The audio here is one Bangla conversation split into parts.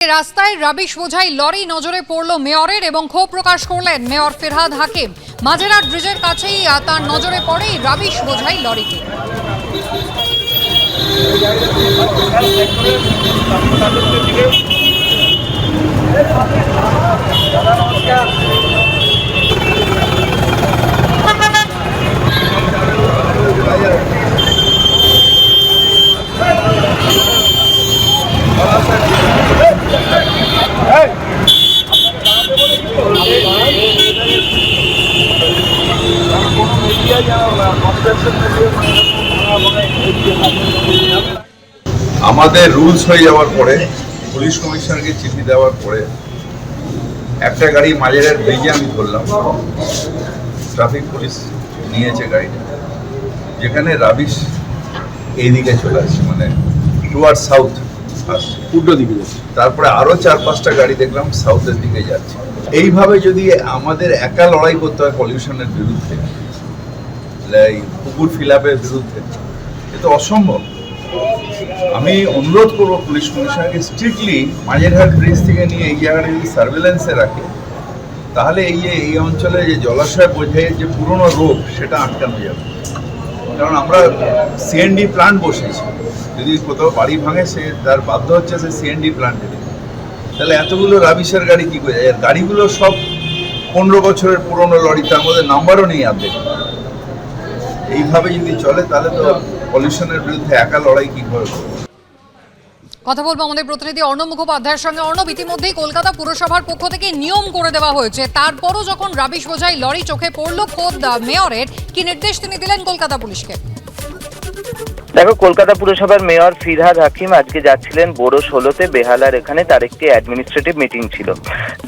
রাস্তায় রাবিশ বোঝাই লরি নজরে পড়ল মেয়রের এবং ক্ষোভ প্রকাশ করলেন মেয়র ফেরহাদ হাকিম। মাঝেরহাট ব্রিজের কাছেই তার নজরে পড়ে রাবিশ বোঝাই লরিটি আমাদের রুলস হয়ে যাওয়ার পরে পুলিশ কমিশনারকে চিঠি দেওয়ার পরে একটা গাড়ি মাঝের ব্রিজে আমি ধরলাম। ট্রাফিক পুলিশ নিয়েছে গাড়িটা। যেখানে রাবিশ এইদিকে চলে আসছে মানে টুয়ার্ড সাউথ আসছে। উল্টো দিকে যাচ্ছে। তারপরে আরও চার পাঁচটা গাড়ি দেখলাম সাউথের দিকে যাচ্ছে। এইভাবে যদি আমাদের একা লড়াই করতে হয় পলিউশনের বিরুদ্ধে এই ফিলাপের বিরুদ্ধে। এ তো অসম্ভব। আমি অনুরোধ করব পুলিশ কমিশনারকে স্ট্রিক্টলি মাঝেরহাট ব্রিজ থেকে নিয়ে এই জায়গাটা যদি সার্ভেলেন্সে রাখে, তাহলে এই যে, এই অঞ্চলে যে জলাশয় বোঝায় যে পুরনো রোগ, সেটা আটকানো যাবে। কারণ আমরা সিএনডি প্ল্যান্ট বসেছি যদি কোথাও বাড়ি ভাঙে, সে তার বাধ্য হচ্ছে সে সিএনডি প্ল্যান্টে তাহলে এতগুলো রাবিশের গাড়ি কী করে? গাড়িগুলো সব পনেরো বছরের পুরনো লরি তার মধ্যে নাম্বারও নেই অর্ধেক এইভাবে যদি চলে, তাহলে তো পলিউশনের বিরুদ্ধে একা লড়াই কি করে কথা বলব আমাদের প্রতিনিধি অর্ণব মুখোপাধ্যায়ের সঙ্গে। অর্ণব, ইতিমধ্যেই কলকাতা পুরসভার পক্ষ থেকে নিয়ম করে দেওয়া হয়েছে। তারপরও যখন রাবিশ বোঝাই লরি চোখে পড়ল, খোদ মেয়রের কি নির্দেশ তিনি দিলেন কলকাতা পুলিশকে? দেখো, কলকাতা পুরসভার মেয়র ফিরহাদ হাকিম আজকে যাচ্ছিলেন বড় ষোলোতে বেহালার এখানে, তার একটি অ্যাডমিনিস্ট্রেটিভ মিটিং ছিল।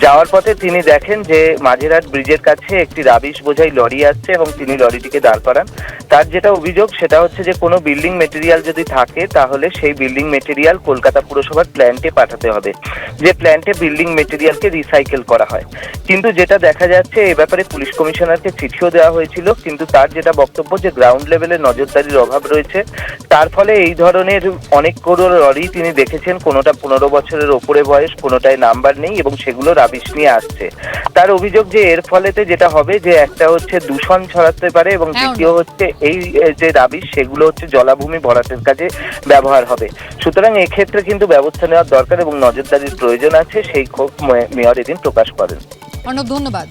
যাওয়ার পথে তিনি দেখেন যে মাঝেরহাট ব্রিজের কাছে একটি রাবিশ বোঝাই লরি আসছে এবং তিনি লরিটিকে দাঁড় করান। তার যেটা অভিযোগ, সেটা হচ্ছে যে কোনো বিল্ডিং মেটেরিয়াল যদি থাকে, তাহলে সেই বিল্ডিং মেটেরিয়াল কলকাতা পুরসভার প্ল্যান্টে পাঠাতে হবে। যে প্ল্যান্টে বিল্ডিং মেটেরিয়ালকে রিসাইকেল করা হয়। কিন্তু যেটা দেখা যাচ্ছে, এ ব্যাপারে পুলিশ কমিশনারকে চিঠিও দেওয়া হয়েছিল। কিন্তু তার যেটা বক্তব্য যে গ্রাউন্ড লেভেলে নজরদারির অভাব রয়েছে তার ফলে এই ধরনের অনেক কোনো লরি তিনি দেখেছেন কোনোটা পনেরো বছরের ওপরে বয়স কোনোটায় নাম্বার নেই এবং সেগুলো রাবিশ নিয়ে আসছে। তার অভিযোগ যে এর ফলেতে যেটা হবে যে একটা হচ্ছে দূষণ ছড়াতে পারে এবং হ্যাঁ, দ্বিতীয় হচ্ছে এই যে রাবিশ সেগুলো হচ্ছে জলাভূমি ভরাটের কাজে ব্যবহার হবে। সুতরাং এক্ষেত্রে কিন্তু ব্যবস্থা নেওয়ার দরকার এবং নজরদারির প্রয়োজন আছে সেই ক্ষোভ মেয়র এদিন প্রকাশ করেন। অর্ণব ধন্যবাদ।